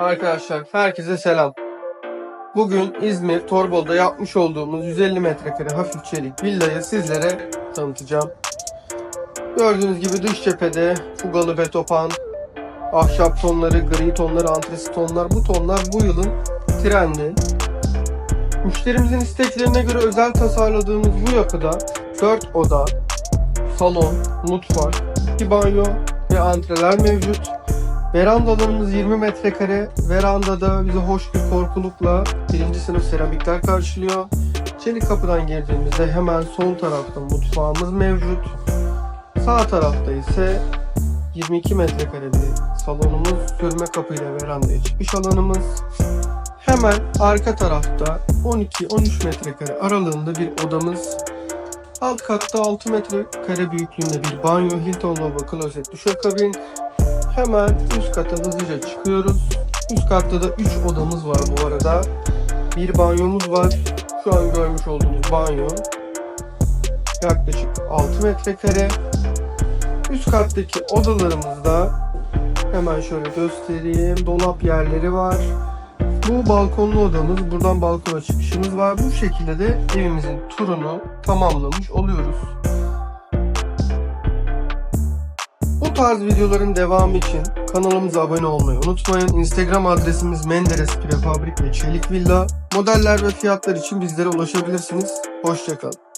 Arkadaşlar herkese selam. Bugün İzmir Torbalı'da yapmış olduğumuz 150 metrekare hafif çelik villayı sizlere tanıtacağım. Gördüğünüz gibi dış cephede fugalı betopan, ahşap tonları, gri tonları, antresit tonlar bu tonlar bu yılın trendi. Müşterimizin isteklerine göre özel tasarladığımız bu yapıda 4 oda, salon, mutfak, iki banyo ve antreler mevcut. Verandalarımız 20 metrekare. Verandada bizi hoş bir korkulukla birinci sınıf seramikler karşılıyor. Çelik kapıdan girdiğimizde hemen sol tarafta mutfağımız mevcut. Sağ tarafta ise 22 metrekare bir salonumuz, sürme kapıyla verandaya çıkış alanımız. Hemen arka tarafta 12-13 metrekare aralığında bir odamız. Alt katta 6 metrekare büyüklüğünde bir banyo, Hilton lavabo, klozet, duşakabin, Hemen üst kata hızlıca çıkıyoruz. Üst katta da 3 odamız var bu arada. Bir banyomuz var. Şu an görmüş olduğunuz banyo. Yaklaşık 6 metrekare. Üst kattaki odalarımızda hemen şöyle göstereyim. Dolap yerleri var. Bu balkonlu odamız. Buradan balkona çıkışımız var. Bu şekilde de evimizin turunu tamamlamış oluyoruz. Bu tarz videoların devamı için kanalımıza abone olmayı unutmayın. Instagram adresimiz Menderes Prefabrik ve Çelik Villa. Modeller ve fiyatlar için bizlere ulaşabilirsiniz. Hoşçakalın.